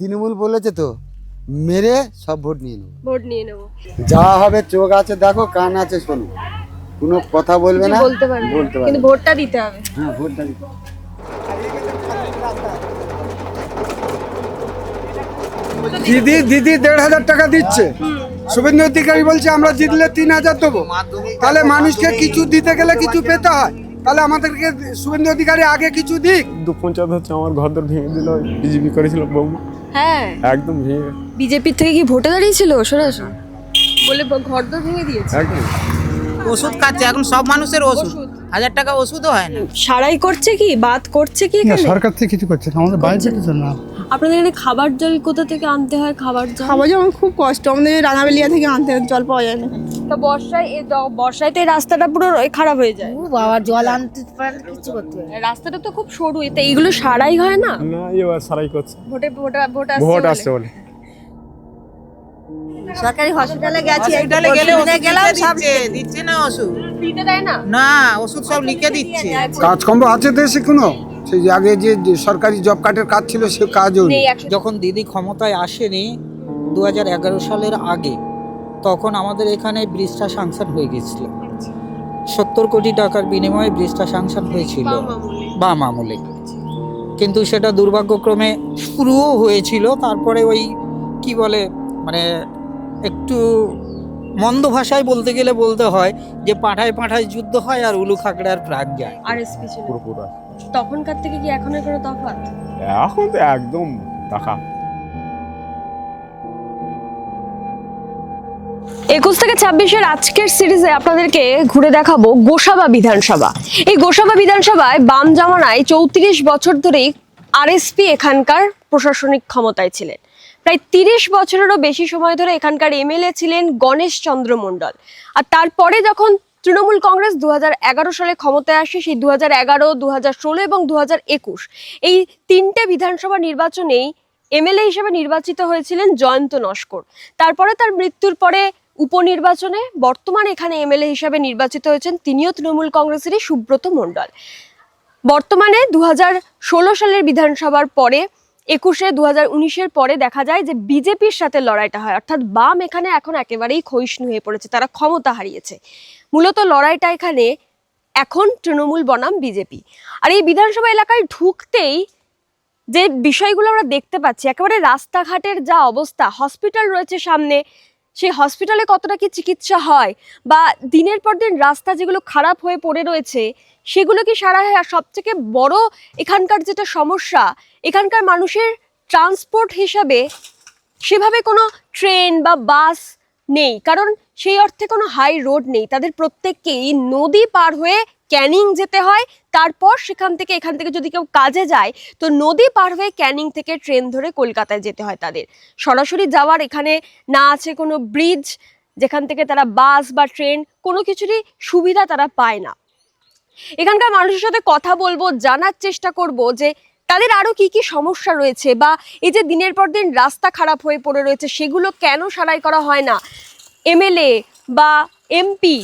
তৃণমূল বলেছে তো মেরে সব ভোট নিয়ে নেব। ভোট নিয়ে নেব। যা হবে চোখ আছে দেখো কান আছে শোনো। কোনো কথা বলবে না? বলতে পারবে বলতে পারবে কিন্তু ভোটটা দিতে হবে। হ্যাঁ ভোটটা দিতে দিদি দিদি দেড় হাজার টাকা দিচ্ছে। শুভেন্দু অধিকারী বলছে আমরা জিতলে তিন হাজার দেবো। তাহলে মানুষকে কিছু দিতে গেলে কিছু পেতে হয়। তাহলে আমাদেরকে শুভেন্দু অধিকারী আগে কিছু দিক। দু পঞ্চায়েত হচ্ছে আমার ঘর দর ভেঙে দিল বিজেপি করেছিল বৌমা। হ্যাঁ। একদম ভেঙে বিজেপির থেকে কি ভোটে দাঁড়িয়েছিল? সরাসরি বলে ঘর দর ভেঙে দিয়েছে। একদম। ওষুধ খাচ্ছে এখন সব মানুষের ওষুধ। হাজার টাকা ওষুধও হয় না। সারাই করছে কি? বাদ করছে কি না এখানে? সরকার থেকে কিছু করছে না আমাদের বাইরে থেকে না। আপনাদের এখানে খাবার জল কোথা থেকে আনতে হয় খাবার জল? খাবার যেমন খুব কষ্ট আমাদের রাঙাবেলিয়া থেকে আনতে হয়, জল পাওয়া যায় না। তো বর্ষায় এ দ- বর্ষায় তো এই রাস্তাটা পুরো খারাপ হয়ে যায়। বাবা জল আনতে পারে কিছু করতে পারে রাস্তাটা তো খুব সরু এতে এইগুলো সারাই হয় না? না এবার সারাই করছে। ভোটে ভোটে ভোট ভোট আসছে আসছে বলে। সরকারি হসপিটালে গেছি হসপিটালে গেলে গেলাম সব দিচ্ছে না ওষুধ? দিতে দেয় না? না ওষুধ সব লিখে দিচ্ছে। কাজকর্ম আছে দেশে কোনো? সেই যে আগে যে সরকারি জব কার্ডের কাজ ছিল সে কাজও যখন দিদি ক্ষমতায় আসেনি দু হাজার এগারো সালের আগে তখন আমাদের এখানে ব্রিজটা সাংশন হয়ে গেছিল। সত্তর কোটি টাকার বিনিময়ে ব্রিজটা সাংশন হয়েছিল। বাম আমলে। কিন্তু সেটা দুর্ভাগ্যক্রমে শুরুও হয়েছিল তারপরে ওই কি বলে মানে একটু মন্দ ভাষায় বলতে গেলে বলতে হয় যে পাঠায় পাঠায় যুদ্ধ হয় আর উলু খাগড়ার প্রাণ যায়। আর এসপি ছিল। পুরোপুরি। তখনকার থেকে কি এখনের কোনো তফাৎ? এখন তো একদম টাকা একুশ থেকে ছাব্বিশের আজকের সিরিজে আপনাদেরকে ঘুরে দেখাবো গোসাবা বিধানসভা। এই গোসাবা বিধানসভায় বাম জামানায় চৌত্রিশ বছর ধরেই আরএসপি এখানকার প্রশাসনিক ক্ষমতায় ছিলেন। প্রায় তিরিশ বছরেরও বেশি সময় ধরে এখানকার এমএলএ ছিলেন গণেশ চন্দ্র মণ্ডল। আর তারপরে যখন তৃণমূল কংগ্রেস দু হাজার এগারো সালে ক্ষমতায় আসে, সেই দু হাজার এগারো, দু এবং দু হাজার একুশ, এই তিনটে বিধানসভা নির্বাচনেই এমএলএ হিসেবে নির্বাচিত হয়েছিলেন জয়ন্ত নস্কর। তারপরে তার মৃত্যুর পরে উপনির্বাচনে বর্তমানে এখানে এমএলএ হিসাবে নির্বাচিত হয়েছেন তিনিও তৃণমূল কংগ্রেসেরই সুব্রত মণ্ডল। বর্তমানে দু হাজার ষোলো সালের বিধানসভার পরে একুশে দু হাজার উনিশের পরে দেখা যায় যে বিজেপির সাথে লড়াইটা হয়। অর্থাৎ বাম এখানে এখন একেবারেই ক্ষয়িষ্ণু হয়ে পড়েছে, তারা ক্ষমতা হারিয়েছে। মূলত লড়াইটা এখানে এখন তৃণমূল বনাম বিজেপি। আর এই বিধানসভা এলাকায় ঢুকতেই যে বিষয়গুলো আমরা দেখতে পাচ্ছি, একেবারে রাস্তাঘাটের যা অবস্থা, হসপিটাল রয়েছে সামনে সেই হসপিটালে কতটা কি চিকিৎসা হয়? বা দিনের পর দিন রাস্তা যেগুলো খারাপ হয়ে পড়ে রয়েছে, সেগুলো কি সারা হয় আর সবথেকে বড় এখানকার যেটা সমস্যা, এখানকার মানুষের ট্রান্সপোর্ট হিসাবে সেভাবে কোনো ট্রেন বা বাস নেই। কারণ সেই অর্থে কোনো হাই রোড নেই। তাদের প্রত্যেককেই নদী পার হয়ে ক্যানিং যেতে হয়, তারপর সেখান থেকে, এখান থেকে যদি কেউ কাজে যায়, তো নদী পার হয়ে ক্যানিং থেকে ট্রেন ধরে কলকাতায় যেতে হয় তাদের। সরাসরি যাওয়ার এখানে না আছে কোনো ব্রিজ, যেখান থেকে তারা বাস বা ট্রেন, কোনো কিছুরই সুবিধা তারা পায় না। এখানকার মানুষের সাথে কথা বলব, জানার চেষ্টা করব যে তাদের আরও কি কি সমস্যা রয়েছে বা এই যে দিনের পর দিন রাস্তা খারাপ হয়ে পড়ে রয়েছে, সেগুলো কেন সারাই করা হয় না? এমএলএ বা এমপি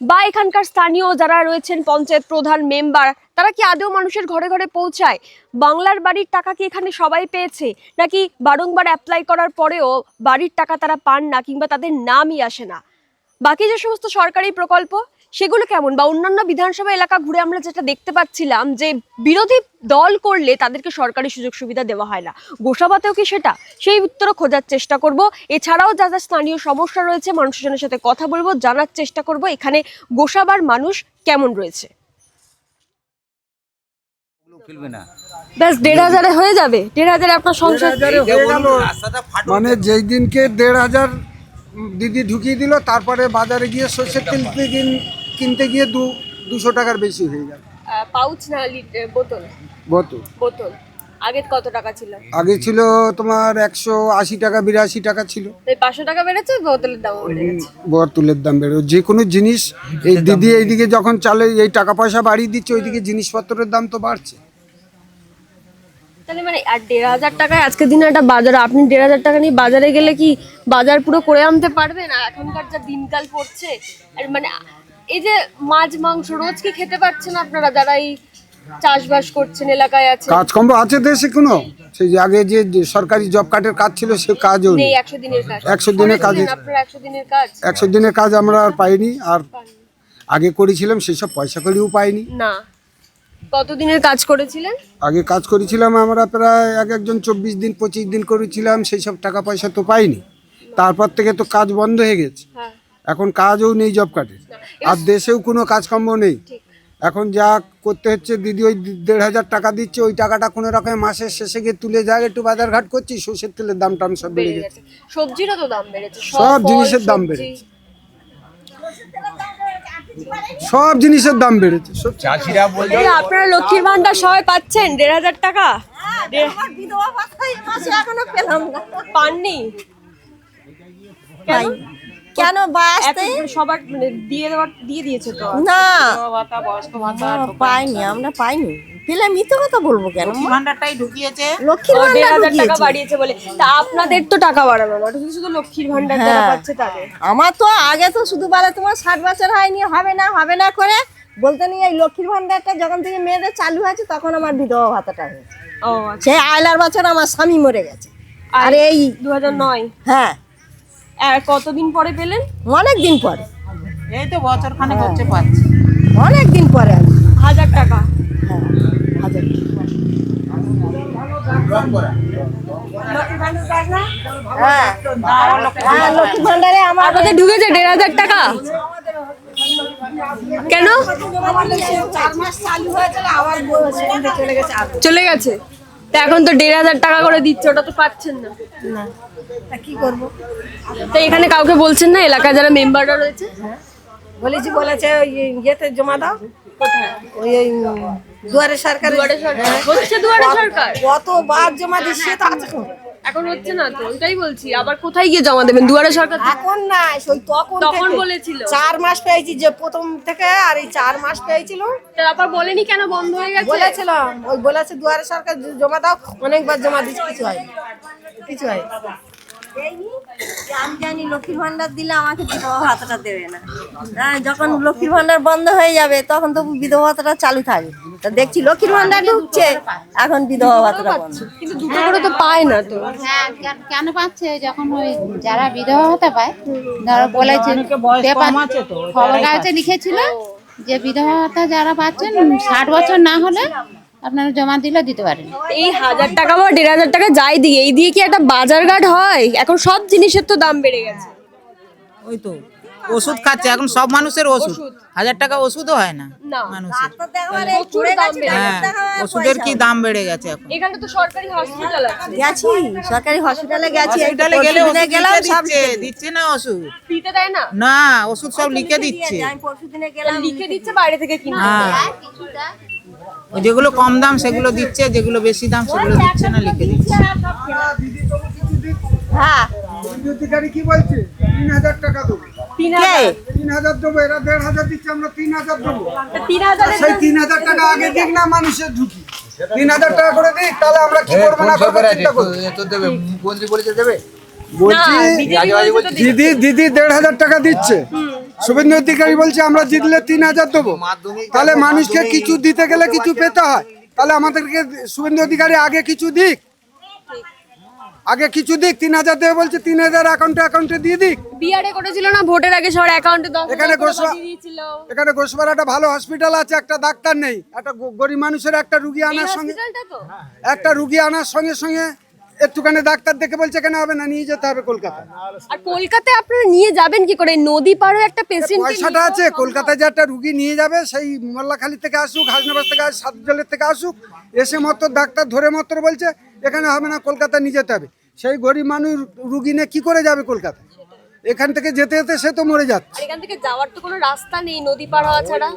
বা এখানকার স্থানীয় যারা রয়েছেন পঞ্চায়েত প্রধান মেম্বার তারা কি আদৌ মানুষের ঘরে ঘরে পৌঁছায়? বাংলার বাড়ির টাকা কি এখানে সবাই পেয়েছে? নাকি বারংবার অ্যাপ্লাই করার পরেও বাড়ির টাকা তারা পান না কিংবা তাদের নামই আসে না? বাকি যে সমস্ত সরকারি প্রকল্প সেগুলো কেমন? বা অন্যান্য বিধানসভা এলাকা ঘুরে আমরা যেটা দেখতে পাচ্ছিলাম যে বিরোধী দল করলে তাদেরকে সরকারি সুযোগ সুবিধা দেওয়া হয় না। গোসাবাতেও কি সেটা? সেই উত্তরও খোঁজার চেষ্টা করব। এছাড়াও যা যা স্থানীয় সমস্যা রয়েছে মানুষজনের সাথে কথা বলব জানার চেষ্টা করব। এখানে গোসাবার মানুষ কেমন রয়েছে? ব্যাস দেড় হাজারে হয়ে যাবে। দেড় হাজারে আপনার সংসার মানে যেই দিনকে দেড় হাজার দিদি ঢুকিয়ে দিল তারপরে বাজারে গিয়ে সর্ষের তেল কিন- কিনতে গিয়ে দু দুশো টাকার বেশি হয়ে গেল পাউচ না বোতল? বোতল। বোতল। আগে কত টাকা ছিল? আগে ছিল তোমার একশো আশি টাকা বিরাশি টাকা ছিল। পাঁচশো টাকা বেড়েছে বোতলের দাম বোতলের দাম বেড়ে যে কোনো জিনিস এই দিদি এইদিকে যখন চালে এই টাকা পয়সা বাড়িয়ে দিচ্ছে ওইদিকে জিনিসপত্রের দাম তো বাড়ছে। তাহলে মানে আর দেড় হাজার টাকায় আজকের দিনে একটা বাজার আপনি দেড় হাজার টাকা নিয়ে বাজারে গেলে কি বাজার পুরো করে আনতে পারবেন? আর এখনকার যা দিনকাল পড়ছে আর মানে এই যে মাছ মাংস রোজ কি খেতে পারছেন আপনারা? যারা এই চাষবাস করছেন এলাকায় আছে কাজকর্ম আছে দেশে কোনো? সেই যে আগে যে সরকারি জব কার্ডের কাজ ছিল সে কাজও নেই নেই। একশো দিনের কাজ। 100 দিনের কাজে- আপনারা একশো দিনের কাজ? একশো দিনের কাজ আমরা আর পাইনি আর আগে করেছিলাম সেসব পয়সা করেও পাইনি। না। কতদিনের কাজ করেছিলেন? আগে কাজ করেছিলাম আমরা প্রায় এক একজন চব্বিশ দিন পঁচিশ দিন করেছিলাম সেই সব টাকা পয়সা তো পাইনি। তারপর থেকে তো কাজ বন্ধ হয়ে গেছে। হ্যাঁ। এখন কাজও নেই জব কার্ডের আর দেশেও কোনো কাজকর্ম নেই। এখন যা করতে হচ্ছে দিদি ওই দেড় হাজার টাকা দিচ্ছে ওই টাকাটা কোনো রকম মাসের শেষে গিয়ে তুলে যায় একটু বাজার ঘাট করছি সর্ষের তেলের দাম টাম সব বেড়ে গেছে। সবজিরও তো দাম বেড়েছে। সব জিনিসের দাম বেড়েছে। সব জিনিসের দাম বেড়েছে সব এই আপনারা লক্ষ্মীর ভান্ডার সবাই পাচ্ছেন দেড় হাজার টাকা? দেড়- আমার বিধবা ভাতা এই মাসে এখনও পেলাম না। পাননি? কেন বাসতে সবার মানে দিয়ে দেওয়ার দিয়ে দিয়েছে তো। না। ভাতা বয়স্ক ভাতা না, পাইনি আমরা পাইনি। পেলে মিথ্যে কথা বলব কেন ভান্ডারটাই ঢুকিয়েছে। লক্ষ্মীর ভান্ডার হাজার টাকা বাড়িয়েছে বলে। তা আপনাদের তো টাকা বাড়ানো না শুধু লক্ষ্মীর ভান্ডার যারা হ্যাঁ। পাচ্ছে তাদের। আমার তো আগে তো শুধু বলে তোমার ষাট বছর হয়নি হবে না হবে না করে। বলতে নিয়ে এই লক্ষ্মীর ভান্ডারটা যখন থেকে মেয়েদের চালু হয়েছে তখন আমার বিধবা ভাতাটা হয়েছে। ও আচ্ছা। সেই আয়লার বছর আমার স্বামী মরে গেছে। আর এই দু হাজার নয়? হ্যাঁ। কতদিন পরে পেলেন? অনেক দিন পরে। এই তো বছর খানেক হচ্ছে পাচ্ছি। অনেক দিন পরে হাজার টাকা। হ্যাঁ হাজার হ্যাঁ আপনাদের ঢুকেছে? দেড় হাজার টাকা? কেন? চালু হয়েছিল আবার সেখানে চলে গেছে। তা এখন তো দেড় হাজার টাকা করে দিচ্ছে ওটা তো পাচ্ছেন না। না। তা কি করব? তো এখানে কাউকে বলছেন না? এলাকায় যারা মেম্বাররা রয়েছে? বলেছি বলেছে ওই ইয়েতে জমা দাও। ওই ওই দুয়ারে সরকার। সরকার। হচ্ছে দুয়ারে সরকার? কতবার জমা দিচ্ছে তা এখন। এখন হচ্ছে না তো ওইটাই বলছি। আবার কোথায় গিয়ে জমা দেবেন? দুয়ারে সরকার এখন না ওই তখন তখন বলেছিল। চার মাস পেয়েছি যে প্রথম থেকে আর এই চার মাস পেয়েছিল। তারপর বলেনি কেন? বন্ধ হয়ে গেছে? বলেছিলাম। ওই বলেছে দুয়ারে সরকার জমা দাও। অনেকবার জমা দিচ্ছি কিছু হয় কিছু হয় আমি জানি লক্ষ্মীর ভান্ডার দিলে আমাকে বিধবা ভাতাটা দেবে না। হ্যাঁ যখন লক্ষ্মীর ভান্ডার বন্ধ হয়ে যাবে তখন তো বিধবা ভাতাটা চালু থাকবে তা দেখছি লক্ষ্মীর ভান্ডার ঢুকছে এখন বিধবা ভাতাটা বন্ধ। কিন্তু দুটো করে তো পায় না তো। হ্যাঁ কেন- কেন পাচ্ছে? যখন ওই যারা বিধবা ভাতা পায় ধরো বলেছে খবর কাগজে লিখেছিল যে বিধবা ভাতা যারা পাচ্ছেন ষাট বছর না হলে আপনারা জমা দিলে দিতে পারেন। এই হাজার টাকা বা দেড় হাজার টাকা যাই দিয়ে এই দিয়ে কি একটা বাজার ঘাট হয়? এখন সব জিনিসের তো দাম বেড়ে গেছে। ওই তো ওষুধ খাচ্ছে এখন সব মানুষের ওষুধ। হাজার টাকা ওষুধও হয় না না। মানুষের। হ্যাঁ ওষুধের কি দাম বেড়ে গেছে এখন? এখানে তো সরকারি হসপিটাল আছে। গেছি সরকারি হসপিটালে গেছি হসপিটালে গেলে গেলাম সব দিচ্ছে না ওষুধ। ফ্রিতে দেয় না? না ওষুধ সব লিখে দিচ্ছে। আমি পরশুদিনে গেলাম লিখে দিচ্ছে বাইরে থেকে কিনতে। হ্যাঁ। যেগুলো কম দাম সেগুলো দিচ্ছে যেগুলো বেশি দাম সেগুলো দিচ্ছে না লিখে দিচ্ছে। হ্যাঁ। অধিকারী কি বলছে? তিন হাজার টাকা দেবো। তিন হাজার। দেবো এরা দেড় হাজার দিচ্ছে আমরা তিন হাজার দেবো। সেই তিন হাজার টাকা আগে দিক না মানুষের ঢুকি তিন হাজার টাকা করে দিক তাহলে আমরা কি করব না করব চিন্তা করব। বলছি না, দিদি বলছে তো দিদি- দিদি দিদি দেড় হাজার টাকা দিচ্ছে। শুভেন্দু অধিকারী বলছে আমরা জিতলে তিন হাজার দেবো। তাহলে মানুষকে কিছু দিতে গেলে কিছু পেতে হয়। তাহলে আমাদেরকে শুভেন্দু অধিকারী আগে কিছু দিক। আগে কিছু দিক তিন হাজার দেবে বলছে তিন হাজার অ্যাকাউন্টে অ্যাকাউন্টে দিয়ে দিক। বিআরএ করেছিল না ভোটের আগে সবার অ্যাকাউন্টে এখানে এখানে ঘোষপাড়াটা ভালো হসপিটাল আছে একটা ডাক্তার নেই। একটা গরিব মানুষের একটা রুগী আনার সঙ্গে একটা রুগী আনার সঙ্গে সঙ্গে একটুখানি ডাক্তার দেখে বলছে কেন হবে না? নিয়ে যেতে হবে কলকাতা আর কলকাতায় আপনারা নিয়ে যাবেন কি করে? নদী পাড়ে একটা পেশেন্ট পয়সাটা আছে কলকাতায় যে একটা রুগী নিয়ে যাবে সেই মোল্লাখালী থেকে আসুক হাসনাবাদ থেকে আসুক সাতজলের থেকে আসুক এসে মাত্র ডাক্তার ধরে মাত্র বলছে এখানে হবে না কলকাতা নিয়ে যেতে হবে। সেই গরিব মানুষ রুগী নিয়ে কি করে যাবে কলকাতা এখান থেকে যেতে যেতে সে তো মরে যাচ্ছে। এখান থেকে যাওয়ার তো কোনো রাস্তা নেই নদী পার হওয়া ছাড়া।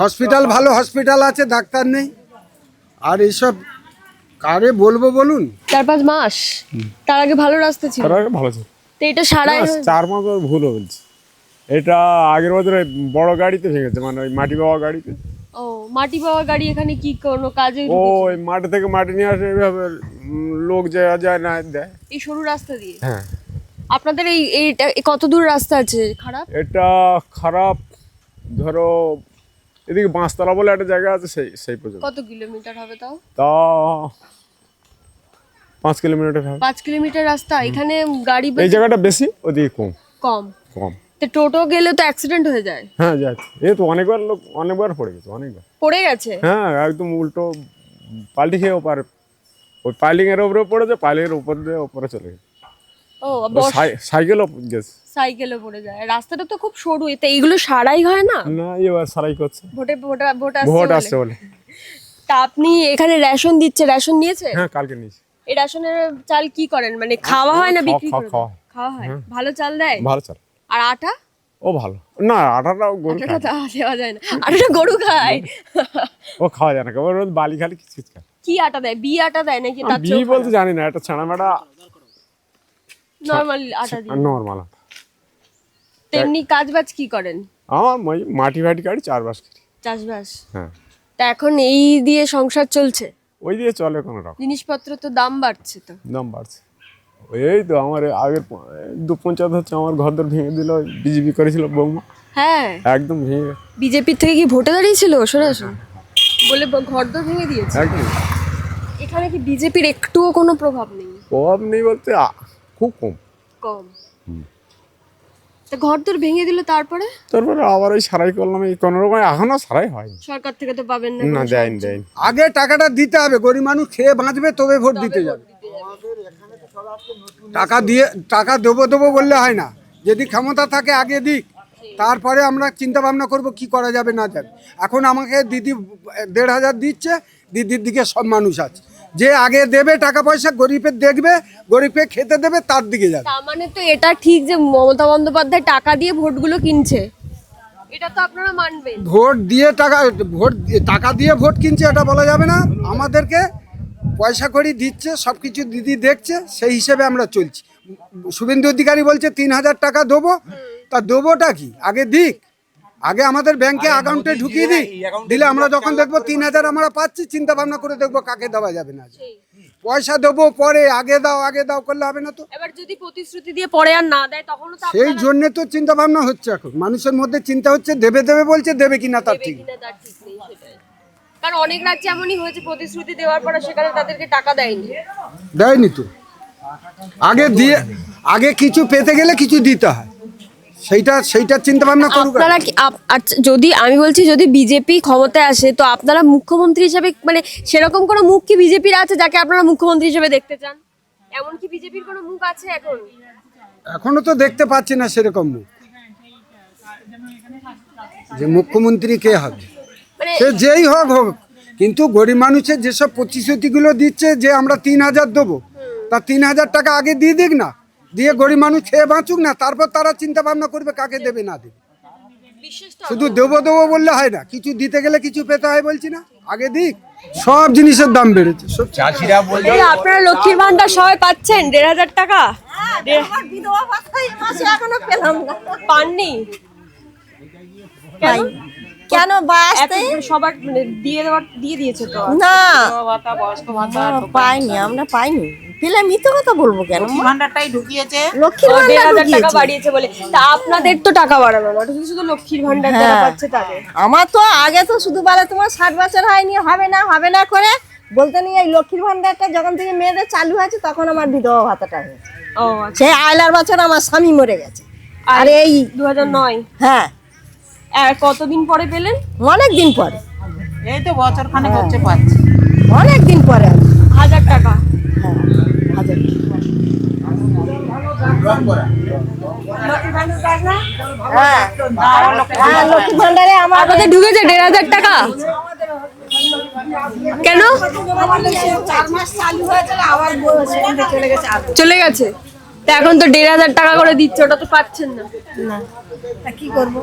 হসপিটাল ভালো হসপিটাল আছে ডাক্তার নেই। আর এইসব কারে বলব বলুন? চার পাঁচ মাস। তার আগে ভালো রাস্তা ছিল। তার আগে ভালো ছিল। তো এটা সারাই না, চার মাস ভুল বলছি এটা আগের বছরে বড় গাড়িতে ভেঙেছে মানে ওই মাটি পাওয়া গাড়িতে। ও মাটি পাওয়া গাড়ি এখানে কি কোনো কাজে ও ওই মাটি থেকে মাটি নিয়ে আসে এইভাবে লোক যায় যায় না দেয়। এই সরু রাস্তা দিয়ে? হ্যাঁ। আপনাদের এই এইটা কত দূর রাস্তা আছে? খারাপ? এটা খারাপ ধরো এদিকে বাঁশতলা বলে একটা জায়গা আছে সেই সেই পর্যন্ত। কত কিলোমিটার হবে তাও? তা পাঁচ কিলোমিটার হবে। পাঁচ কিলোমিটার রাস্তা এখানে গাড়ি এই জায়গাটা বেশি ওদিকে কম। কম। কম। তো টোটো গেলে তো অ্যাক্সিডেন্ট হয়ে যায়। হ্যাঁ যাচ্ছে এই তো অনেকবার লোক অনেকবার পড়ে গেছে অনেকবার। পড়ে গেছে? হ্যাঁ একদম উল্টো পাল্টি খেয়ে ওপারে ওই পাইলিং এর উপরে পড়েছে পাইলিং এর উপর দিয়ে ওপরে চলে গেছে। ও সাইকেলও গেছে। সাইকেলে পড়ে যায়। রাস্তাটা তো খুব সরু এতে এইগুলো সারাই হয় না? না এবার সারাই করছে। ভোটে ভোট ভোট আসছে ভোট বলে। আসছে বলে। তা আপনি এখানে রেশন দিচ্ছে রেশন নিয়েছে? হ্যাঁ কালকে নিয়েছি। এই রেশনের চাল কি করেন? মানে খাওয়া হয় না বিক্রি খাওয়া- খাওয়া। খাওয়া হয়? ভালো চাল দেয়? ভালো চাল। আর আটা? ও ভালো। না আঠাটাও গরু আটাটা খায়। দেওয়া যায় না। আটাটা গরু খায়? ও খাওয়া যায় না। কেবল বালি খালি কিছু খায়। কি আটা দেয়? বি আটা দেয় নাকি? তার বি বলতে জানি না এটা ছানা মেটা নর্মাল আটা দিয়ে। নর্মাল তেমনি কাজ বাজ কি করেন? আমার মাটি ফাটি কাটি চারবাস করি। চাষবাস হ্যাঁ। তা এখন এই দিয়ে সংসার চলছে? ওই দিয়ে চলে কোনো রকম। জিনিসপত্র তো দাম বাড়ছে তো। দাম বাড়ছে। এই তো আমার আগের দু পঞ্চায়েত হচ্ছে আমার ঘর দর ভেঙে দিল বিজেপি করেছিল বৌমা। হ্যাঁ। একদম ভেঙে বিজেপির থেকে কি ভোটে দাঁড়িয়েছিল? সরাসরি বলে ব- ঘরদোর ভেঙে দিয়েছে। একদম। এখানে কি বিজেপির একটুও কোনো প্রভাব নেই? প্রভাব নেই বলতে খুব কম। কম। তা ঘরদোর ভেঙে দিল তারপরে? তারপরে আবার ওই সারাই করলাম এই কোনো রকম এখনও সারাই হয়নি সরকার থেকে তো পাবেন না না দেয়নি দেয়নি। আগে টাকাটা দিতে হবে গরিব মানুষ খেয়ে বাঁচবে তবে ভোট দিতে যাবে। টাকা দিয়ে টাকা দেবো দেবো বললে হয় না। যদি ক্ষমতা থাকে আগে দিক তারপরে আমরা চিন্তা ভাবনা করব কি করা যাবে না যাবে। এখন আমাকে দিদি দেড় হাজার দিচ্ছে দিদির দিকে সব মানুষ আছে। যে আগে দেবে টাকা পয়সা গরিবের দেখবে গরিবকে খেতে দেবে তার দিকে যাবে। তার মানে তো এটা ঠিক যে মমতা বন্দ্যোপাধ্যায় টাকা দিয়ে ভোটগুলো কিনছে। এটা তো আপনারা মানবেন। ভোট দিয়ে টাকা ভোট টাকা দিয়ে ভোট কিনছে এটা বলা যাবে না। আমাদেরকে পয়সা করি দিচ্ছে সব কিছু দিদি দেখছে সেই হিসেবে আমরা চলছি। শুভেন্দু অধিকারী বলছে তিন হাজার টাকা দেবো। তা দেবোটা কি? আগে দিক। আগে আমাদের ব্যাংকে অ্যাকাউন্টে ঢুকিয়ে দিই দিলে আমরা যখন দেখব তিন হাজার আমরা পাচ্ছি চিন্তা ভাবনা করে দেখব কাকে দেওয়া যাবে না পয়সা দেবো পরে আগে দাও আগে দাও করলে হবে না তো। এবার যদি প্রতিশ্রুতি দিয়ে পরে আর না দেয় তখনও তো সেই জন্যে তো চিন্তা ভাবনা হচ্ছে এখন। মানুষের মধ্যে চিন্তা হচ্ছে দেবে দেবে বলছে দেবে কিনা তার ঠিক। কারণ অনেক রাজ্যে এমনই হয়েছে প্রতিশ্রুতি দেওয়ার পরে সেখানে তাদেরকে টাকা দেয়নি। দেয়নি তো। আগে দিয়ে আগে কিছু পেতে গেলে কিছু দিতে হয়। সেইটা সেইটা চিন্তা ভাবনা করুক আপনারা কি আপ- যদি আমি বলছি যদি বিজেপি ক্ষমতায় আসে তো আপনারা মুখ্যমন্ত্রী হিসেবে মানে সেরকম কোনো মুখ কি বিজেপির আছে যাকে আপনারা মুখ্যমন্ত্রী হিসেবে দেখতে চান? এমন কি বিজেপির কোনো মুখ আছে এখন? এখনও তো দেখতে পাচ্ছি না সেরকম মুখ। যে মুখ্যমন্ত্রী কে হবে? মানে সে যেই হোক হোক। কিন্তু গরিব মানুষের যেসব প্রতিশ্রুতিগুলো দিচ্ছে যে আমরা তিন হাজার দেবো তা তিন হাজার টাকা আগে দিয়ে দিক না। দিয়ে গরিব মানুষ খেয়ে বাঁচুক না তারপর তারা চিন্তা ভাবনা করবে কাকে দেবে না দেবে। শুধু দেবো দেবো বললে হয় না কিছু দিতে গেলে কিছু পেতে হয় বলছি না আগে দিক সব জিনিসের দাম বেড়েছে সব এই আপনারা লক্ষ্মীর ভান্ডার সবাই পাচ্ছেন দেড় হাজার টাকা? আমার বিধবা ভাতা এই মাসে এখনও পেলাম না। পাননি। কেন? সবার মানে দিয়ে দেওয়ার দিয়ে দিয়েছে তো। না। ভাতা বয়স্ক ভাতা আমরা পাইনি। পাইনি পেলে মিথ্যে কথা বলব কেন? লক্ষ্মী ভান্ডারটাই ঢুকিয়েছে। লক্ষ্মীর ভান্ডার হাজার টাকা বাড়িয়েছে বলে। তা আপনাদের তো টাকা বাড়ানো না শুধু লক্ষ্মীর ভান্ডার যারা হ্যাঁ। পাচ্ছে তাদের। আমার তো আগে তো শুধু বলে তোমার ষাট বছর হয়নি হবে না হবে না করে। বলতে নিয়ে এই লক্ষ্মীর ভান্ডারটা যখন থেকে মেয়েদের চালু হয়েছে তখন আমার বিধবা ভাতাটা হয়েছে। ও আচ্ছা আয়লার বছর আমার স্বামী মরে গেছে। আর এই দু হাজার নয়? হ্যাঁ। আর কতদিন পরে পেলেন? অনেক দিন পরে। এই তো বছর খানেক হচ্ছে পাচ্ছি। অনেক দিন পরে। হাজার টাকা। হ্যাঁ হাজার হ্যাঁ হ্যাঁ লক্ষ্মী ভান্ডারে আমার আপনাদের ঢুকেছে দেড় হাজার টাকা। কেন? চালু গেছে। তা এখন তো দেড় হাজার টাকা করে দিচ্ছে ওটা তো পাচ্ছেন না। না কি করব?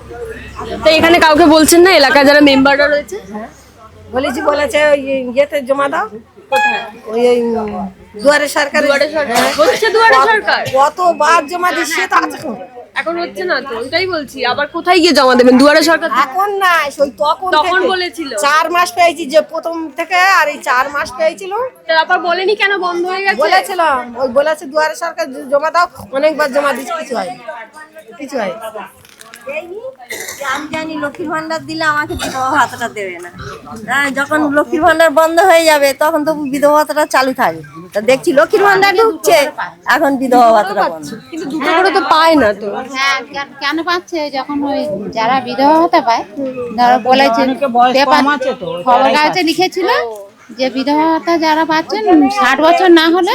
তো এখানে কাউকে বলছেন না? এলাকায় যারা মেম্বাররা রয়েছে? বলেছি বলেছে ইয়েতে জমা দাও। ওই ওই দুয়ারে সরকার দুয়ারে সরকার। হচ্ছে দুয়ারে সরকার? কতবার জমা দিচ্ছে তো আছে এখন। হচ্ছে না তো ওইটাই বলছি। আবার কোথায় গিয়ে জমা দেবেন? দুয়ারে সরকার এখন না ওই তখন তখন বলেছিল। চার মাস পেয়েছি যে প্রথম থেকে আর এই চার মাস পেয়েছিল। তারপর বলেনি কেন? বন্ধ হয়ে গেছে? বলেছিলাম ওই বলেছে দুয়ারে সরকার জমা দাও অনেকবার জমা দিচ্ছি কিছু হয়। কিছু হয়। আমি জানি লক্ষ্মীর ভান্ডার দিলে আমাকে বিধবা ভাতাটা দেবে না। হ্যাঁ যখন লক্ষ্মীর ভান্ডার বন্ধ হয়ে যাবে তখন তো বিধবা ভাতাটা চালু থাকবে। তা দেখছি লক্ষ্মীর ভান্ডার ঢুকছে এখন বিধবা ভাতাটা বন্ধ। কিন্তু দুটো করে তো পায় না তো। হ্যাঁ কেন- পাচ্ছে? যখন ওই যারা বিধবা ভাতা পায় ধরো বলেছে খবর কাগজে লিখেছিল যে বিধবা ভাতা যারা পাচ্ছেন ষাট বছর না হলে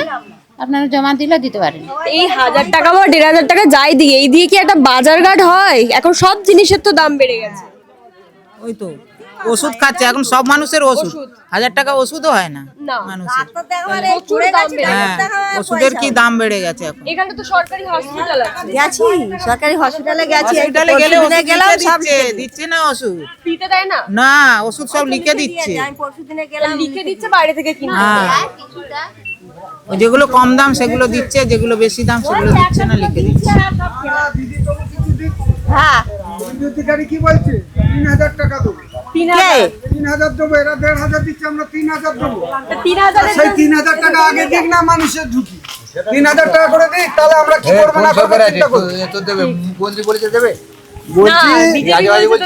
আপনারা জমা দিলে দিতে পারেন। এই হাজার টাকা বা দেড় হাজার টাকা যাই দিয়ে এই দিয়ে কি একটা বাজার ঘাট হয়? এখন সব জিনিসের তো দাম বেড়ে গেছে। ওই তো ওষুধ খাচ্ছে এখন সব মানুষের ওষুধ। হাজার টাকা ওষুধও হয় না না। মানুষের। হ্যাঁ দেখাবার ওষুধের কি দাম বেড়ে গেছে এখন? এখানে তো সরকারি হসপিটাল আছে। গেছি সরকারি হসপিটালে গেছি হসপিটালে গেলে ওষুধ গেলাম সব দিচ্ছে না ওষুধ। দিতে দেয় না? না ওষুধ সব লিখে দিচ্ছে। আমি পরশুদিনে গেলাম লিখে দিচ্ছে বাইরে থেকে কিনতে। হ্যাঁ। যেগুলো কম দাম সেগুলো দিচ্ছে যেগুলো বেশি দাম সেগুলো দিচ্ছে না লিখে দিচ্ছে। হ্যাঁ কি বলছে? তিন হাজার টাকা দেবো। তিন হাজার। দেবো এরা দেড় হাজার দিচ্ছে আমরা তিন হাজার দেবো। তিন হাজার সেই তিন হাজার টাকা আগে দিক না মানুষের ঢুকি তিন হাজার টাকা করে দিক তাহলে আমরা কি করব না করব চিন্তা করব। বলছি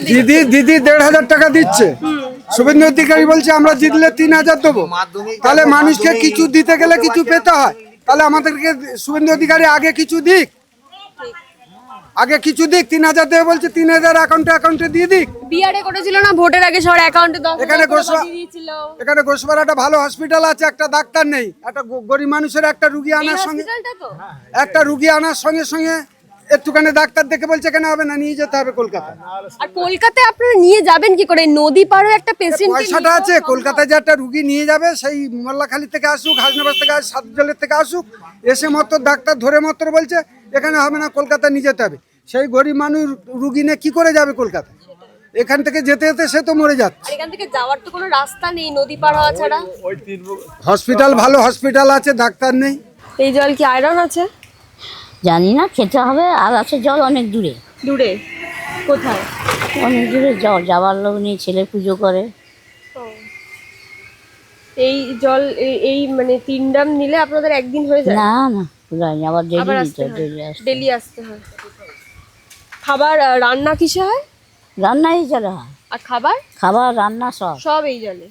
দিদি দিদি দেড় হাজার টাকা দিচ্ছে। শুভেন্দু অধিকারী বলছে আমরা জিতলে তিন হাজার দেবো। তাহলে মানুষকে কিছু দিতে গেলে কিছু পেতে হয়। তাহলে আমাদেরকে শুভেন্দু অধিকারী আগে কিছু দিক। আগে কিছু দিক তিন হাজার দেবে বলছে তিন হাজার অ্যাকাউন্টে অ্যাকাউন্টে দিয়ে দিক। বিআরএ করেছিল না ভোটের আগে সবার অ্যাকাউন্টে এখানে হাজার গোসবা- দিয়েছিল। এখানে গোসবার একটা ভালো হসপিটাল আছে একটা ডাক্তার নেই। একটা গ- গরিব মানুষের একটা রুগী আনার সঙ্গে হসপিটালটা তো? একটা রুগী আনার সঙ্গে সঙ্গে একটুখানি ডাক্তার দেখে বলছে কেন হবে না নিয়ে যেতে হবে কলকাতা আর কলকাতায় আপনারা নিয়ে যাবেন কি করে? নদী পারও একটা পেশেন্ট পয়সাটা আছে কলকাতায় যে একটা রুগী নিয়ে যাবে সেই মোল্লাখালী থেকে আসুক হাসনাবাদ থেকে আসুক সাতজলের থেকে আসুক এসে মাত্র ডাক্তার ধরে মাত্র বলছে এখানে হবে না কলকাতা নিয়ে যেতে হবে। সেই গরিব মানুষ রুগী নিয়ে কি করে যাবে কলকাতা এখান থেকে যেতে যেতে সে তো মরে যাচ্ছে। এখান থেকে যাওয়ার তো কোনো রাস্তা নেই নদী পার হওয়া ছাড়া। হসপিটাল ভালো হসপিটাল আছে ডাক্তার নেই। এই জল কি আয়রন আছে? জানি না খেতে হবে। আর আছে জল অনেক দূরে। দূরে? কোথায়? অনেক দূরে জল যাওয়ার লোক নেই ছেলে পুজো করে। এই জল এই- এই মানে তিন ডাম নিলে আপনাদের একদিন হয়ে যায়? না না পুরাই আবার ডেলি আসতে হয় ডেলি আসতে হয়। খাবার রান্না কিসে হয়? রান্নাই চলে হয়। আর খাবার? খাবার রান্না সব। সব এই জলে?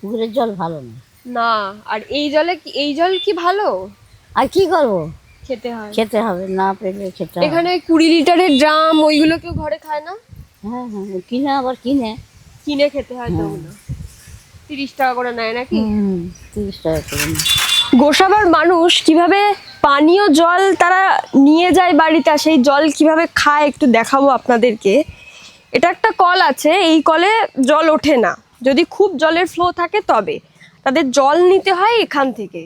পুকুরের জল ভালো না। না আর এই জলে কি এই জল কি ভালো? আর কি করব? খেতে হয়। খেতে হবে না পেলে খেতে হবে। এখানে কুড়ি লিটারের ড্রাম ওইগুলো কেউ ঘরে খায় না? হ্যাঁ হ্যাঁ কিনে আবার কিনে। কিনে খেতে হয় তো ওগুলো। তিরিশ টাকা করে নেয় নাকি? হুম তিরিশ টাকা করে। গোসাবার মানুষ কীভাবে পানীয় জল তারা নিয়ে যায় বাড়িতে সেই জল কীভাবে খায় একটু দেখাবো আপনাদেরকে। এটা একটা কল আছে এই কলে জল ওঠে না। যদি খুব জলের ফ্লো থাকে তবে। তাদের জল নিতে হয় এখান থেকে।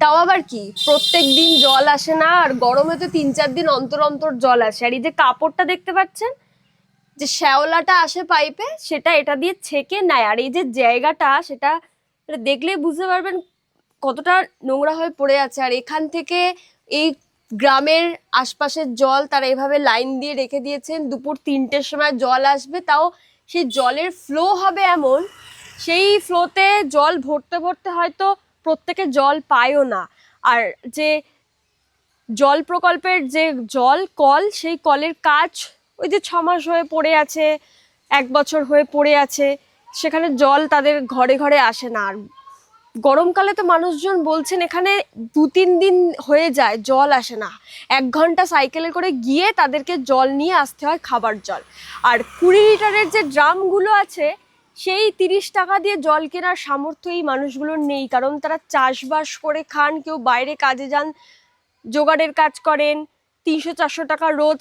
তাও আবার কি? প্রত্যেক দিন জল আসে না, আর গরমে তো তিন চার দিন অন্তর অন্তর জল আসে। আর এই যে কাপড়টা দেখতে পাচ্ছেন? যে শ্যাওলাটা আসে পাইপে, সেটা এটা দিয়ে ছেঁকে নেয়। আর এই যে জায়গাটা, সেটা এটা দেখলেই বুঝতে পারবেন কতটা নোংরা হয়ে পড়ে আছে। আর এখান থেকে এই গ্রামের আশপাশের জল তারা এভাবে লাইন দিয়ে রেখে দিয়েছেন। দুপুর তিনটের সময় জল আসবে, তাও সেই জলের ফ্লো হবে এমন। সেই ফ্লোতে জল ভরতে ভরতে হয়তো প্রত্যেকে জল পায়ও না। আর যে জল প্রকল্পের যে জল, কল, সেই কলের কাজ ওই যে ছমাস হয়ে পড়ে আছে, এক বছর হয়ে পড়ে আছে, সেখানে জল তাদের ঘরে ঘরে আসে না। আর গরমকালে তো মানুষজন বলছেন এখানে দু তিন দিন হয়ে যায়, জল আসে না। এক ঘণ্টা সাইকেলে করে গিয়ে তাদেরকে জল নিয়ে আসতে হয় খাবার জল। আর কুড়ি লিটারের যে ড্রামগুলো আছে সেই তিরিশ টাকা দিয়ে জল কেনার সামর্থ্য এই মানুষগুলোর নেই, কারণ তারা চাষবাস করে খান, কেউ বাইরে কাজে যান, জোগাড়ের কাজ করেন, তিনশো চারশো টাকা রোজ।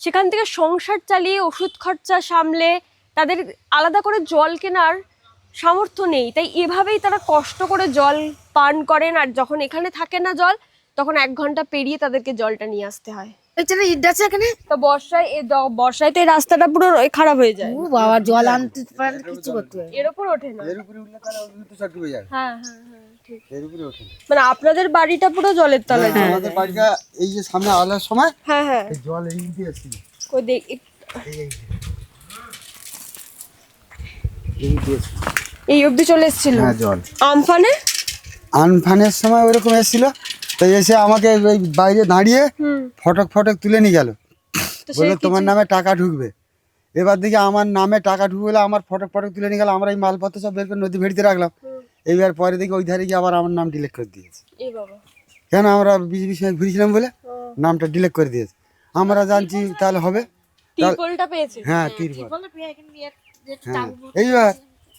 সেখান থেকে সংসার চালিয়ে, ওষুধ খরচা সামলে তাদের আলাদা করে জল কেনার সামর্থ্য নেই। তাই এভাবেই তারা কষ্ট করে জল পান করেন, আর যখন এখানে থাকে না জল, তখন এক ঘণ্টা পেরিয়ে তাদেরকে জলটা নিয়ে আসতে হয়। এখানে ইট আছে এখানে? তো বর্ষায় এ দ- বর্ষায় তো এই রাস্তাটা পুরো খারাপ হয়ে যায়। ও বাবা জল আনতে পারলে কিছু করতে পারে এর ওপর ওঠে না। এর উপরে উঠলে তাহলে ডুবে যাবে হ্যাঁ হ্যাঁ হ্যাঁ ঠিক। এর উপরে ওঠে মানে আপনাদের বাড়িটা পুরো জলের তলায় আমাদের বাড়িটা এই যে সামনে আলার সময় হ্যাঁ হ্যাঁ। জল এই দিয়ে আসছিল। ওই দেখ এই। এই অবধি চলে এসেছিল? হ্যাঁ জল। আমফানে? আনফানের সময় ওরকম এসেছিল। তো এসে আমাকে ওই বাইরে দাঁড়িয়ে ফটক ফটক তুলে নিয়ে গেল। বলল তোমার নামে টাকা ঢুকবে। এবার দেখি আমার নামে টাকা ঢুকলে আমার ফটক ফটক তুলে নিয়ে গেল। আমরা এই মালপত্র সব বের করে নদী ভেড়িতে রাখলাম। এইবার পরে দেখি ওই ধারে গিয়ে আবার আমার নাম ডিলেট করে দিয়েছে। কেন আমরা বিজেপির সঙ্গে ঘুরেছিলাম বলে নামটা ডিলেট করে দিয়েছে। আমরা জানছি তাহলে হবে। হ্যাঁ তিরপল। হ্যাঁ এইবার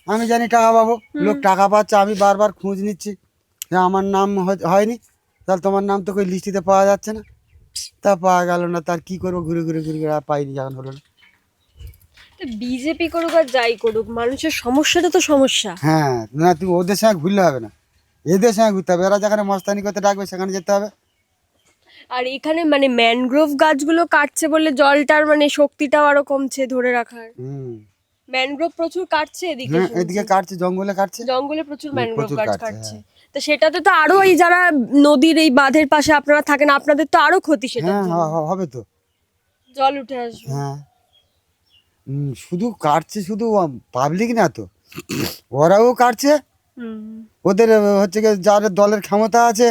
আমি জানি টাকা পাবো। লোক টাকা পাচ্ছে আমি বারবার খোঁজ নিচ্ছি। যে আমার নাম হয়- হয়নি। তাহলে তোমার নাম তো কই লিস্টিতে পাওয়া যাচ্ছে না। তা পাওয়া গেল না তার কি করব ঘুরে ঘুরে ঘুরে ঘুরে আর পাইনি যখন হলো না। বিজেপি করুক আর যাই করুক মানুষের সমস্যাটা তো সমস্যা। হ্যাঁ না তুই ওদের সঙ্গে ঘুরলে হবে না। এদের সঙ্গে ঘুরতে হবে এরা যেখানে মস্তানি করতে ডাকবে সেখানে যেতে হবে। আর এখানে মানে ম্যানগ্রোভ গাছগুলো কাটছে বলে জলটার মানে শক্তিটাও আরও কমছে ধরে রাখার। হুম। ম্যানগ্রোভ প্রচুর কাটছে এদিকে হ্যাঁ এদিকে কাটছে জঙ্গলে কাটছে। জঙ্গলে প্রচুর ম্যানগ্রোভ গাছ কাটছে, কাটছে। হ্যাঁ। তো সেটাতে তো আরও এই যারা নদীর এই বাঁধের পাশে আপনারা থাকেন আপনাদের তো আরও ক্ষতি সেটা হ্যাঁ হ- হবে তো। জল উঠে আসবে। হ্যাঁ। উম, শুধু কাটছে শুধু পাবলিক না তো। ওরাও কাটছে। হুম। ওদের আহ, হচ্ছে গিয়ে যার দলের ক্ষমতা আছে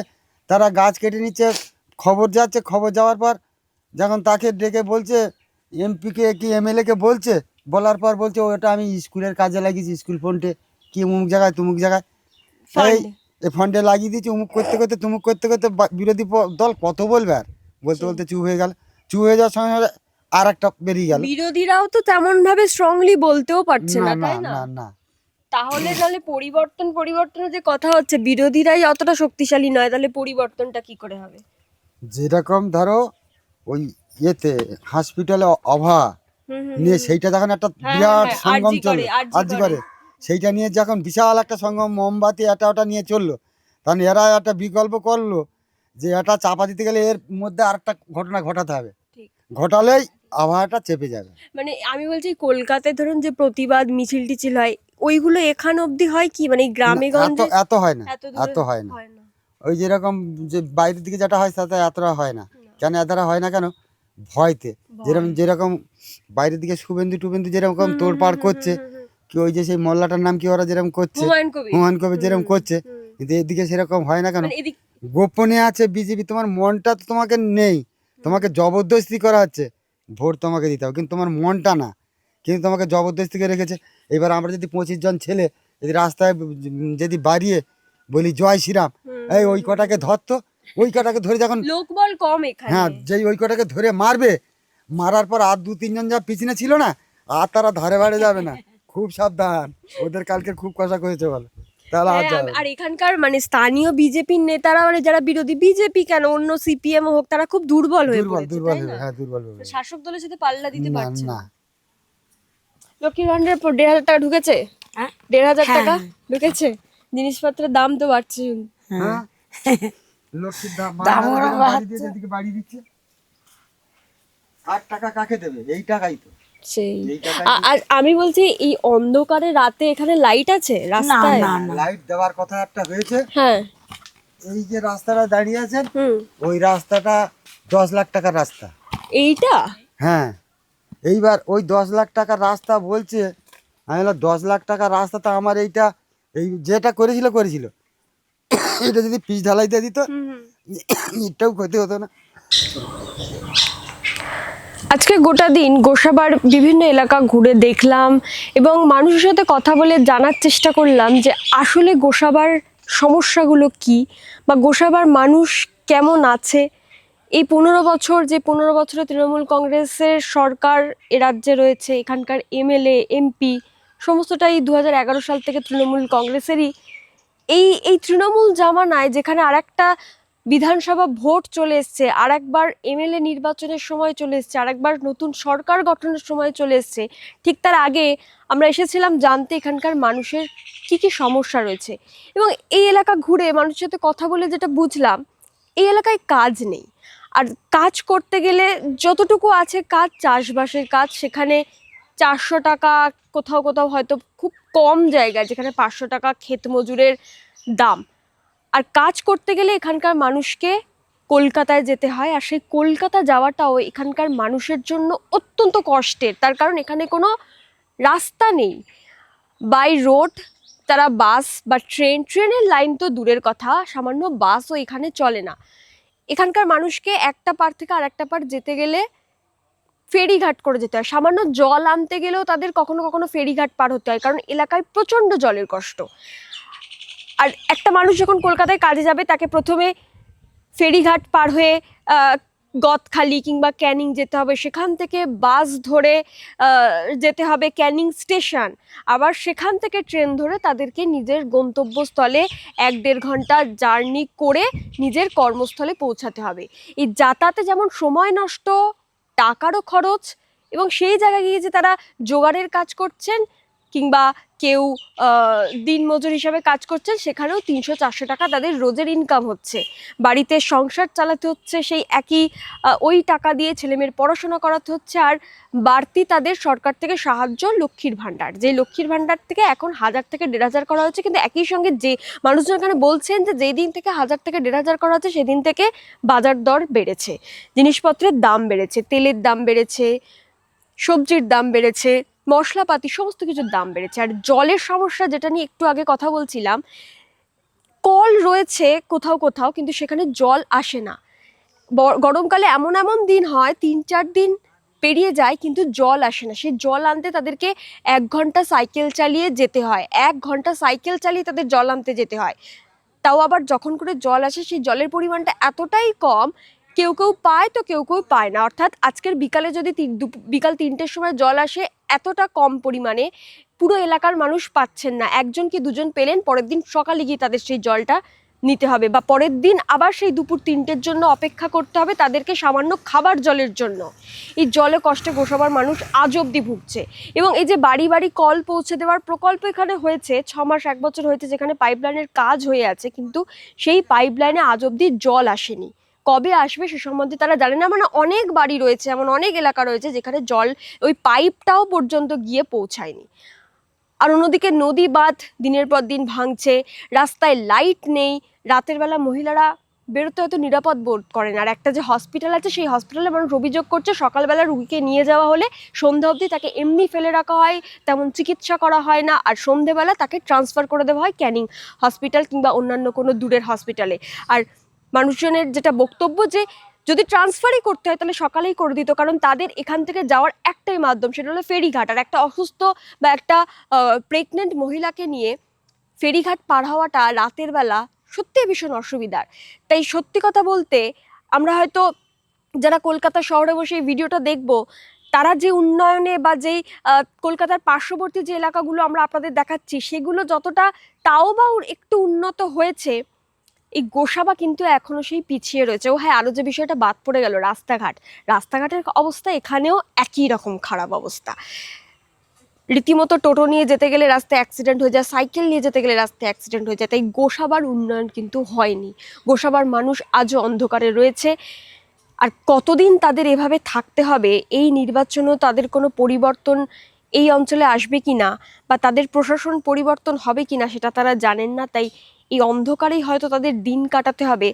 তারা গাছ কেটে নিচ্ছে খবর যাচ্ছে খবর যাওয়ার পর যখন তাকে ডেকে বলছে এমপিকে কি এমএলএকে বলছে বলার পর বলছে ওটা আমি স্কুলের কাজে লাগিয়েছি স্কুল ফন্ডে কি অমুক জায়গায় তুমুক জায়গায়? এই এই ফন্ডে লাগিয়ে দিয়েছি অমুক করতে করতে তুমুক করতে করতে বিরোধী দল কত বলবে আর? বলতে বলতে চুপ হয়ে গেল। চুপ হয়ে যাওয়ার সঙ্গে সঙ্গে আর একটা বেরিয়ে গেল। বিরোধীরাও তো তেমন ভাবে স্ট্রংলি বলতেও পারছে না না না তাই না? না না। তাহলে তাহলে পরিবর্তন পরিবর্তনের যে কথা হচ্ছে বিরোধীরাই অতটা শক্তিশালী নয় তাহলে পরিবর্তনটা কি করে হবে? যেরকম ধরো ওই ইয়েতে হসপিটালে অভা হুম হুম নিয়ে সেইটা যখন একটা হ্যাঁ, বিরাট হ্যাঁ, সঙ্গম আরজি আরজি করে। সেইটা নিয়ে যখন বিশাল একটা সঙ্গম মোমবাতি এটা ওটা নিয়ে চলল। তখন এরা একটা বিকল্প করল যে এটা চাপা দিতে গেলে এর মধ্যে আরেকটা ঘটনা ঘটাতে হবে। ঘটালেই আবহাওয়াটা চেপে যাবে। মানে আমি বলছি কলকাতায় ধরুন যে প্রতিবাদ মিছিল টিছিল হয় ওইগুলো এখান অবধি হয় কি? মানে গ্রামে গঞ্জে এত হয় না এত হয় না। হয় না। ওই যেরকম যে বাইরের দিকে যেটা হয় তাতে এতটা হয় না। কেন এতটা হয় না কেন? ভয়তে। যেরকম যেরকম বাইরের দিকে শুভেন্দু টুবেন্দু যেরকম তোড়পাড় করছে কি ওই যে সেই মোল্লাটার নাম কি ওরা যেরকম করছে? হুমায়ুন কবির। হুমায়ুন যেরকম করছে। কিন্তু এদিকে সেরকম হয় না কেন? মানে গোপনে আছে বিজেপি তোমার মনটা তো তোমাকে নেই। তোমাকে জবরদস্তি করা হচ্ছে। ভোট তোমাকে দিতে হবে কিন্তু তোমার মনটা না। কিন্তু তোমাকে জবরদস্তি করে রেখেছে। এবার আমরা যদি পঁচিশ জন ছেলে যদি রাস্তায় যদি বাড়িয়ে বলি জয় শ্রীরাম এই ওই কটাকে ধরতো ওই কটাকে ধরে যখন লোকবল কম এখানে। হ্যাঁ যেই ওই কটাকে ধরে মারবে মারার পর আর দু তিনজন যা পিছনে ছিল না আর তারা ধারে বাড়ে যাবে না। খুব সাবধান। ওদের কালকে খুব কষা করেছে বলে। তাহলে আর হ্যাঁ, যাবে আর এখানকার মানে স্থানীয় বিজেপির নেতারা মানে যারা বিরোধী বিজেপি কেন? অন্য সিপিএম হোক তারা খুব দুর্বল হয়ে দুর্বল পড়েছে দুর্বল তাই না? হ্যাঁ দুর্বল হবে। শাসক দলের সাথে পাল্লা দিতে না পারছে না। না। লক্ষ্মীর ভান্ডারের পর দেড় হাজার টাকা ঢুকেছে? হ্যাঁ? দেড় হাজার টাকা ঢুকেছে? জিনিসপত্রের দাম তো বাড়ছে। হ্যাঁ। লক্ষ্মীর দাম দিয়ে যেদিকে দিচ্ছে। আট টাকা কাকে দেবে? এই টাকাই তো। সেই। আর আমি বলছি এই অন্ধকারে রাতে এখানে লাইট আছে? রাস্তায়? লাইট দেওয়ার কথা একটা হয়েছে। হ্যাঁ। এই যে রাস্তাটা দাঁড়িয়ে আছেন ওই রাস্তাটা দশ লাখ টাকার রাস্তা। এইটা? হ্যাঁ। এইবার ওই দশ লাখ টাকার রাস্তা বলছে আমি বললাম দশ লাখ টাকার রাস্তা তো আমার এইটা এই যেটা করেছিল করেছিল। এটা যদি পিচ ঢালাই দিয়ে দিত এটাও ক্ষতি হতো না। আজকে গোটা দিন গোসাবার বিভিন্ন এলাকা ঘুরে দেখলাম এবং মানুষের সাথে কথা বলে জানার চেষ্টা করলাম যে আসলে গোসাবার সমস্যাগুলো কি বা গোসাবার মানুষ কেমন আছে। এই পনেরো বছর, যে পনেরো বছরে তৃণমূল কংগ্রেসের সরকার এ রাজ্যে রয়েছে, এখানকার এমএলএ, এমপি, সমস্তটাই দু সাল থেকে তৃণমূল কংগ্রেসেরই। এই এই তৃণমূল জামানায় যেখানে আরেকটা বিধানসভা ভোট চলে এসছে আর একবার এমএলএ নির্বাচনের সময় চলে এসছে আর একবার নতুন সরকার গঠনের সময় চলে এসছে। ঠিক তার আগে আমরা এসেছিলাম জানতে এখানকার মানুষের কি কি সমস্যা রয়েছে। এবং এই এলাকা ঘুরে মানুষের সাথে কথা বলে যেটা বুঝলাম, এই এলাকায় কাজ নেই। আর কাজ করতে গেলে যতটুকু আছে কাজ, চাষবাসের কাজ, সেখানে চারশো টাকা কোথাও কোথাও হয়তো খুব কম জায়গায়, যেখানে পাঁচশো টাকা ক্ষেত মজুরের দাম। আর কাজ করতে গেলে এখানকার মানুষকে কলকাতায় যেতে হয়, আর সেই কলকাতা যাওয়াটাও এখানকার মানুষের জন্য অত্যন্ত কষ্টের। তার কারণ এখানে কোনো রাস্তা নেই। বাই রোড তারা বাস বা ট্রেন ট্রেনের লাইন তো দূরের কথা, সামান্য বাসও এখানে চলে না। এখানকার মানুষকে একটা পার থেকে আর একটা পার যেতে গেলে ফেরিঘাট করে যেতে হয়। সামান্য জল আনতে গেলেও তাদের কখনো কখনো ফেরিঘাট পার হতে হয়, কারণ এলাকায় প্রচণ্ড জলের কষ্ট। আর একটা মানুষ যখন কলকাতায় কাজে যাবে, তাকে প্রথমে ফেরিঘাট পার হয়ে গদখালি কিংবা ক্যানিং যেতে হবে। সেখান থেকে বাস ধরে যেতে হবে ক্যানিং স্টেশন। আবার সেখান থেকে ট্রেন ধরে তাদেরকে নিজের গন্তব্যস্থলে এক দেড় ঘণ্টা জার্নি করে নিজের কর্মস্থলে পৌঁছাতে হবে। এই যাতায়াতে যেমন সময় নষ্ট, টাকারও খরচ এবং সেই জায়গায় গিয়ে যে তারা জোগাড়ের কাজ করছেন কিংবা কেউ দিনমজুর হিসাবে কাজ করছেন সেখানেও তিনশো চারশো টাকা তাদের রোজের ইনকাম হচ্ছে। বাড়িতে সংসার চালাতে হচ্ছে, সেই একই ওই টাকা দিয়ে ছেলেমেয়ের পড়াশোনা করাতে হচ্ছে, আর বাড়তি তাদের সরকার থেকে সাহায্য লক্ষ্মীর ভাণ্ডার। যে লক্ষ্মীর ভাণ্ডার থেকে এখন হাজার থেকে দেড় হাজার করা হচ্ছে, কিন্তু একই সঙ্গে যে মানুষজন এখানে বলছেন যে যেই দিন থেকে হাজার থেকে দেড় হাজার করা হচ্ছে, সেদিন থেকে বাজার দর বেড়েছে। জিনিসপত্রের দাম বেড়েছে, তেলের দাম বেড়েছে, সবজির দাম বেড়েছে মশলাপাতি, সমস্ত কিছুর দাম বেড়েছে। আর জলের সমস্যা যেটা নিয়ে একটু আগে কথা বলছিলাম, কল রয়েছে কোথাও কোথাও, কিন্তু সেখানে জল আসে না। গরমকালে এমন এমন দিন হয়, তিন চার দিন পেরিয়ে যায়, কিন্তু জল আসে না। সেই জল আনতে তাদেরকে এক ঘণ্টা সাইকেল চালিয়ে যেতে হয়। এক ঘণ্টা সাইকেল চালিয়ে তাদের জল আনতে যেতে হয়। তাও আবার যখন করে জল আসে, সেই জলের পরিমাণটা এতটাই কম কেউ কেউ পায় তো কেউ কেউ পায় না। অর্থাৎ আজকের বিকালে যদি বিকাল তিনটের সময় জল আসে, এতটা কম পরিমাণে পুরো এলাকার মানুষ পাচ্ছেন না। একজন কি দুজন পেলেন, পরের দিন সকালে গিয়ে তাদের সেই জলটা নিতে হবে বা পরের দিন আবার সেই দুপুর তিনটের জন্য অপেক্ষা করতে হবে তাদেরকে সামান্য খাবার জলের জন্য। এই জলে কষ্টে গোসাবার মানুষ আজ অবধি ভুগছে। এবং এই যে বাড়ি বাড়ি কল পৌঁছে দেওয়ার প্রকল্প এখানে হয়েছে, ছ মাস, এক বছর হয়েছে যেখানে পাইপলাইনের কাজ হয়ে আছে, কিন্তু সেই পাইপলাইনে আজ অবধি জল আসেনি। কবে আসবে সে সম্বন্ধে তারা জানে না। মানে অনেক বাড়ি রয়েছে, এমন অনেক এলাকা রয়েছে যেখানে জল ওই পাইপটাও পর্যন্ত গিয়ে পৌঁছায়নি। আর অন্যদিকে নদী বাঁধ দিনের পর দিন ভাঙছে, রাস্তায় লাইট নেই, রাতের বেলা মহিলারা বেরোতে হয়তো নিরাপদ বোধ করেন। আর একটা যে হসপিটাল আছে, সেই হসপিটালে মানুষ অভিযোগ করছে, সকালবেলা রুগীকে নিয়ে যাওয়া হলে সন্ধ্যা অবধি তাকে এমনি ফেলে রাখা হয়, তেমন চিকিৎসা করা হয় না, আর সন্ধেবেলা তাকে ট্রান্সফার করে দেওয়া হয় ক্যানিং হসপিটাল কিংবা অন্যান্য কোনো দূরের হসপিটালে। আর মানুষজনের যেটা বক্তব্য যে যদি ট্রান্সফারই করতে হয় তাহলে সকালেই করে দিত, কারণ তাদের এখান থেকে যাওয়ার একটাই মাধ্যম সেটা হলো ফেরিঘাট। আর একটা অসুস্থ বা একটা প্রেগনেন্ট মহিলাকে নিয়ে ফেরিঘাট পার হওয়াটা রাতের বেলা সত্যিই ভীষণ অসুবিধার। তাই সত্যি কথা বলতে আমরা হয়তো যারা কলকাতা শহরে বসে এই ভিডিওটা দেখব, তারা যে উন্নয়নে বা যেই কলকাতার পার্শ্ববর্তী যে এলাকাগুলো আমরা আপনাদের দেখাচ্ছি, সেগুলো যতটা তাও বা একটু উন্নত হয়েছে এই গোসাবা কিন্তু এখনও সেই পিছিয়ে রয়েছে। ও হ্যাঁ আরও যে বিষয়টা বাদ পড়ে গেল, রাস্তাঘাট। রাস্তাঘাটের অবস্থা এখানেও একই রকম খারাপ অবস্থা। রীতিমতো টোটো নিয়ে যেতে গেলে রাস্তায় অ্যাক্সিডেন্ট হয়ে যায় সাইকেল নিয়ে যেতে গেলে রাস্তায় অ্যাক্সিডেন্ট হয়ে যায়, তাই গোসাবার উন্নয়ন কিন্তু হয়নি। গোসাবার মানুষ আজও অন্ধকারে রয়েছে। আর কতদিন তাদের এভাবে থাকতে হবে, এই নির্বাচনেও তাদের কোনো পরিবর্তন এই অঞ্চলে আসবে কি না বা তাদের প্রশাসন পরিবর্তন হবে কি না সেটা তারা জানেন না, তাই এই অন্ধকারেই হয়তো তাদের দিন কাটাতে হবে।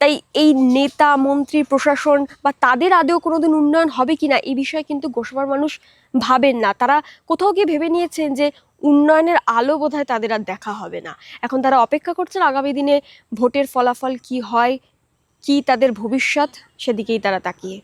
তাই এই নেতা, মন্ত্রী, প্রশাসন বা তাদের আদেও কোনোদিন উন্নয়ন হবে কি না এই বিষয়ে কিন্তু গোসবার মানুষ ভাবেন না। তারা কোথাও গিয়ে ভেবে নিয়েছেন যে উন্নয়নের আলো বোধহয় তাদের আর দেখা হবে না। এখন তারা অপেক্ষা করছেন আগামী দিনে ভোটের ফলাফল কি হয়, কি তাদের ভবিষ্যৎ, সেদিকেই তারা তাকিয়ে।